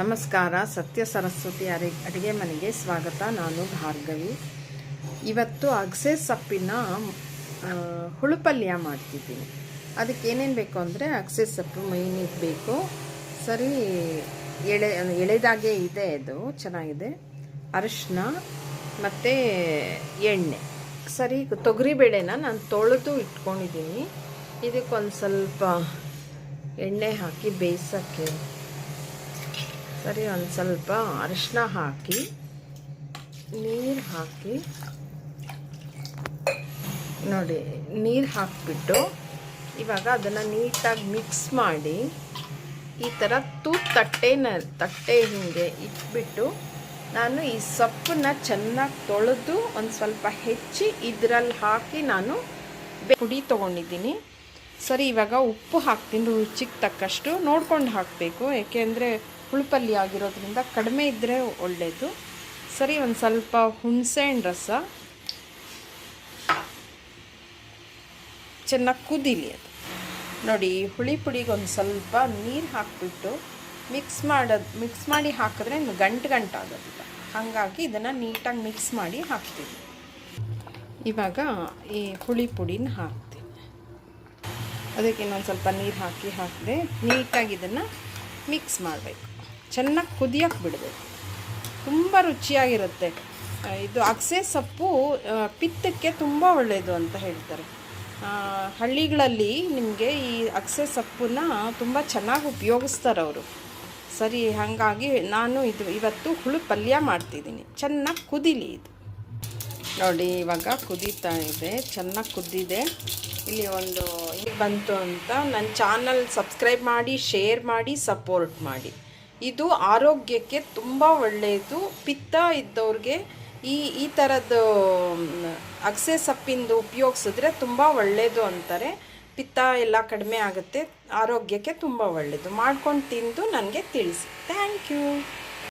ನಮಸ್ಕಾರ, ಸತ್ಯ ಸರಸ್ವತಿ ಅರೆ ಅಡುಗೆ ಮನೆಗೆ ಸ್ವಾಗತ. ನಾನು ಭಾರ್ಗವಿ. ಇವತ್ತು ಅಗಸೆ ಸೊಪ್ಪಿನ ಹುಳುಪಲ್ಯ ಮಾಡ್ತಿದ್ದೀನಿ. ಅದಕ್ಕೆ ಏನೇನು ಬೇಕು ಅಂದರೆ ಅಗಸೆ ಸೊಪ್ಪು ಮೈನಿಗೆ ಬೇಕು. ಸರಿ, ಎಳೆ, ಎಳೆದಾಗೆ ಇದೆ ಅದು, ಚೆನ್ನಾಗಿದೆ. ಅರಿಶಿನ ಮತ್ತು ಎಣ್ಣೆ. ಸರಿ ತೊಗರಿ ಬೇಳೆನ ನಾನು ತೊಳೆದು ಇಟ್ಕೊಂಡಿದ್ದೀನಿ. ಇದಕ್ಕೊಂದು ಸ್ವಲ್ಪ ಎಣ್ಣೆ ಹಾಕಿ ಬೇಯಿಸೋಕ್ಕೆ ಸರಿ, ಒಂದು ಸ್ವಲ್ಪ ಅರಿಶಿನ ಹಾಕಿ, ನೀರು ಹಾಕಿ. ನೋಡಿ, ನೀರು ಹಾಕಿಬಿಟ್ಟು ಇವಾಗ ಅದನ್ನು ನೀಟಾಗಿ ಮಿಕ್ಸ್ ಮಾಡಿ ಈ ಥರ ತೂ ತಟ್ಟೆನ, ತಟ್ಟೆ ಹಿಂಗೆ ಇಟ್ಬಿಟ್ಟು ನಾನು ಈ ಸೊಪ್ಪನ್ನ ಚೆನ್ನಾಗಿ ತೊಳೆದು ಒಂದು ಸ್ವಲ್ಪ ಹೆಚ್ಚಿ ಇದರಲ್ಲಿ ಹಾಕಿ ನಾನು ಪುಡಿ ತೊಗೊಂಡಿದ್ದೀನಿ. ಸರಿ, ಇವಾಗ ಉಪ್ಪು ಹಾಕ್ತೀನಿ, ರುಚಿಗೆ ತಕ್ಕಷ್ಟು ನೋಡ್ಕೊಂಡು ಹಾಕಬೇಕು. ಏಕೆಂದರೆ ಹುಳುಪಲ್ಲಿ ಆಗಿರೋದ್ರಿಂದ ಕಡಿಮೆ ಇದ್ದರೆ ಒಳ್ಳೆಯದು ಸರಿ, ಒಂದು ಸ್ವಲ್ಪ ಹುಣಸೆಹಣ್ಣು ರಸ. ಚೆನ್ನಾಗಿ ಕುದೀಲಿ ಅದು. ನೋಡಿ, ಹುಳಿ ಪುಡಿಗೆ ಒಂದು ಸ್ವಲ್ಪ ನೀರು ಹಾಕಿಬಿಟ್ಟು ಮಿಕ್ಸ್ ಮಾಡೋದು, ಮಿಕ್ಸ್ ಮಾಡಿ ಹಾಕಿದ್ರೆ ಗಂಟು ಗಂಟು ಆಗೋದಿಲ್ಲ. ಹಾಗಾಗಿ ಇದನ್ನು ನೀಟಾಗಿ ಮಿಕ್ಸ್ ಮಾಡಿ ಹಾಕ್ತೀವಿ ಇವಾಗ ಈ ಹುಳಿ ಪುಡಿನ ಹಾಕ್ತೀನಿ. ಅದಕ್ಕೆ ಇನ್ನೊಂದು ಸ್ವಲ್ಪ ನೀರು ಹಾಕಿ ಹಾಕಿದೆ ನೀಟಾಗಿ ಇದನ್ನು ಮಿಕ್ಸ್ ಮಾಡಬೇಕು. ಚೆನ್ನಾಗಿ ಕುದಿಯೋಕೆ ಬಿಡಬೇಕು. ತುಂಬ ರುಚಿಯಾಗಿರುತ್ತೆ. ಇದು ಅಗಸೆ ಸೊಪ್ಪು ಪಿತ್ತಕ್ಕೆ ತುಂಬ ಒಳ್ಳೆಯದು ಅಂತ ಹೇಳ್ತಾರೆ. ಹಳ್ಳಿಗಳಲ್ಲಿ ನಿಮಗೆ ಈ ಅಗಸೆ ಸೊಪ್ಪನ್ನ ತುಂಬ ಚೆನ್ನಾಗಿ ಉಪಯೋಗಿಸ್ತಾರೆ ಅವರು. ಸರಿ, ಹಾಗಾಗಿ ನಾನು ಇದು ಇವತ್ತು ಹುಳು ಪಲ್ಯ ಮಾಡ್ತಿದ್ದೀನಿ. ಚೆನ್ನಾಗಿ ಕುದಿಲಿ ಇದು. ನೋಡಿ, ಇವಾಗ ಕುದೀತಾ ಇದೆ. ಚೆನ್ನಾಗಿ ಕುದ್ದಿದೆ. ಇಲ್ಲಿ ಒಂದು ಇದು ಬಂತು ಅಂತ ನನ್ನ ಚಾನಲ್ ಸಬ್ಸ್ಕ್ರೈಬ್ ಮಾಡಿ ಶೇರ್ ಮಾಡಿ ಸಪೋರ್ಟ್ ಮಾಡಿ. ಇದು ಆರೋಗ್ಯಕ್ಕೆ ತುಂಬ ಒಳ್ಳೆಯದು ಪಿತ್ತ ಇದ್ದವ್ರಿಗೆ ಈ ಈ ಥರದ್ದು ಅಗಸೆ ಸೊಪ್ಪಿಂದು ಉಪಯೋಗಿಸಿದ್ರೆ ತುಂಬ ಒಳ್ಳೆಯದು ಅಂತಾರೆ. ಪಿತ್ತ ಎಲ್ಲ ಕಡಿಮೆ ಆಗುತ್ತೆ. ಆರೋಗ್ಯಕ್ಕೆ ತುಂಬ ಒಳ್ಳೆಯದು ಮಾಡ್ಕೊಂಡು ತಿಂದು ನನಗೆ ತಿಳಿಸಿ. Thank you